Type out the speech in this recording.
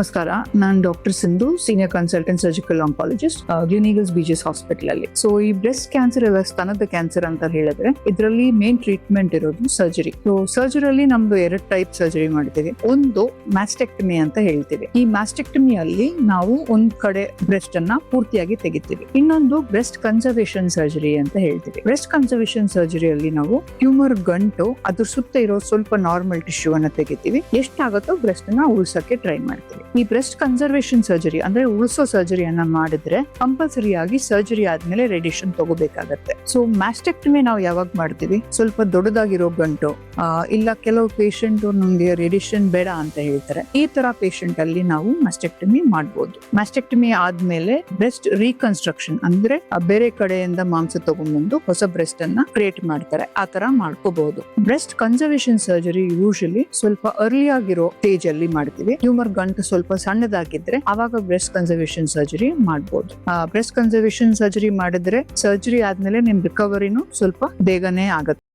ನಮಸ್ಕಾರ. ನಾನು doctor Sindhu, senior consultant surgical oncologist Gleneagles BGS hospital ಅಲ್ಲಿ ಸೊ ಈ ಬ್ರೆಸ್ಟ್ ಕ್ಯಾನ್ಸರ್ ಎಲ್ಲ ಸ್ತನದ ಕ್ಯಾನ್ಸರ್ ಅಂತ ಹೇಳಿದ್ರೆ, ಇದರಲ್ಲಿ ಮೇನ್ ಟ್ರೀಟ್ಮೆಂಟ್ ಇರೋದು ಸರ್ಜರಿ ಸೊ ಸರ್ಜರಿಯಲ್ಲಿ ನಮ್ದು ಎರಡು ಟೈಪ್ ಸರ್ಜರಿ ಮಾಡ್ತೀವಿ. ಒಂದು ಮ್ಯಾಸ್ಟೆಕ್ಟಮಿ ಅಂತ ಹೇಳ್ತೀವಿ. ಈ ಮ್ಯಾಸ್ಟೆಕ್ಟಮಿ ಅಲ್ಲಿ ನಾವು ಒಂದ್ ಕಡೆ ಬ್ರೆಸ್ಟ್ ಅನ್ನ ಪೂರ್ತಿಯಾಗಿ ತೆಗಿತೀವಿ. ಇನ್ನೊಂದು ಬ್ರೆಸ್ಟ್ ಕನ್ಸರ್ವೇಷನ್ ಸರ್ಜರಿ ಅಂತ ಹೇಳ್ತೀವಿ. ಬ್ರೆಸ್ಟ್ ಕನ್ಸರ್ವೇಷನ್ ಸರ್ಜರಿಯಲ್ಲಿ ನಾವು ಟ್ಯೂಮರ್ ಗಂಟು, ಅದ್ರ ಸುತ್ತ ಇರೋ ಸ್ವಲ್ಪ ನಾರ್ಮಲ್ ಟಿಶ್ಯೂ ಅನ್ನ ತೆಗಿತೀವಿ. ಎಷ್ಟಾಗುತ್ತೋ ಬ್ರೆಸ್ಟ್ ಅನ್ನ ಉಳಿಸೋಕೆ ಟ್ರೈ ಮಾಡ್ತೀವಿ. ಈ ಬ್ರೆಸ್ಟ್ ಕನ್ಸರ್ವೇಷನ್ ಸರ್ಜರಿ ಅಂದ್ರೆ ಉಳಿಸೋ ಸರ್ಜರಿಯನ್ನ ಮಾಡಿದ್ರೆ ಕಂಪಲ್ಸರಿ ಆಗಿ ಸರ್ಜರಿ ಆದ್ಮೇಲೆ ರೇಡಿಯೇಷನ್ ತಗೋಬೇಕಾಗತ್ತೆ. ಸೊ ಮ್ಯಾಸ್ಟೆಕ್ಟಮಿ ನಾವು ಯಾವಾಗ ಮಾಡ್ತೀವಿ? ಸ್ವಲ್ಪ ದೊಡ್ಡದಾಗಿರೋ ಗಂಟು ಇಲ್ಲ ಕೆಲವು ಪೇಷಂಟ್ ನಮ್ಗೆ ರೇಡಿಯೇಷನ್ ಬೇಡ ಅಂತ ಹೇಳ್ತಾರೆ. ಈ ತರ ಪೇಷಂಟ್ ಅಲ್ಲಿ ನಾವು ಮ್ಯಾಸ್ಟೆಕ್ಟಮಿ ಮಾಡಬಹುದು ಮ್ಯಾಸ್ಟೆಕ್ಟಮಿ ಆದ್ಮೇಲೆ ಬ್ರೆಸ್ಟ್ ರೀಕನ್ಸ್ಟ್ರಕ್ಷನ್ ಅಂದ್ರೆ ಬೇರೆ ಕಡೆಯಿಂದ ಮಾಂಸ ತಗೊಂಡ್ಬಂದು ಹೊಸ ಬ್ರೆಸ್ಟ್ ಅನ್ನ ಕ್ರಿಯೇಟ್ ಮಾಡ್ತಾರೆ. ಆ ತರ ಮಾಡ್ಕೋಬಹುದು ಬ್ರೆಸ್ಟ್ ಕನ್ಸರ್ವೇಷನ್ ಸರ್ಜರಿ ಯೂಶಲಿ ಸ್ವಲ್ಪ ಅರ್ಲಿ ಆಗಿರೋ ಸ್ಟೇಜ್ ಅಲ್ಲಿ ಮಾಡ್ತೀವಿ. ಟ್ಯೂಮರ್ ಗಂಟು ಸ್ವಲ್ಪ ಸಣ್ಣದಾಗಿದ್ರೆ ಅವಾಗ ಬ್ರೆಸ್ಟ್ ಕನ್ಸರ್ವೇಷನ್ ಸರ್ಜರಿ ಮಾಡ್ಬೋದು. ಬ್ರೆಸ್ಟ್ ಕನ್ಸರ್ವೇಷನ್ ಸರ್ಜರಿ ಮಾಡಿದ್ರೆ ಸರ್ಜರಿ ಆದ್ಮೇಲೆ ನಿಮ್ ರಿಕವರಿನೂ ಸ್ವಲ್ಪ ಬೇಗನೆ ಆಗತ್ತೆ.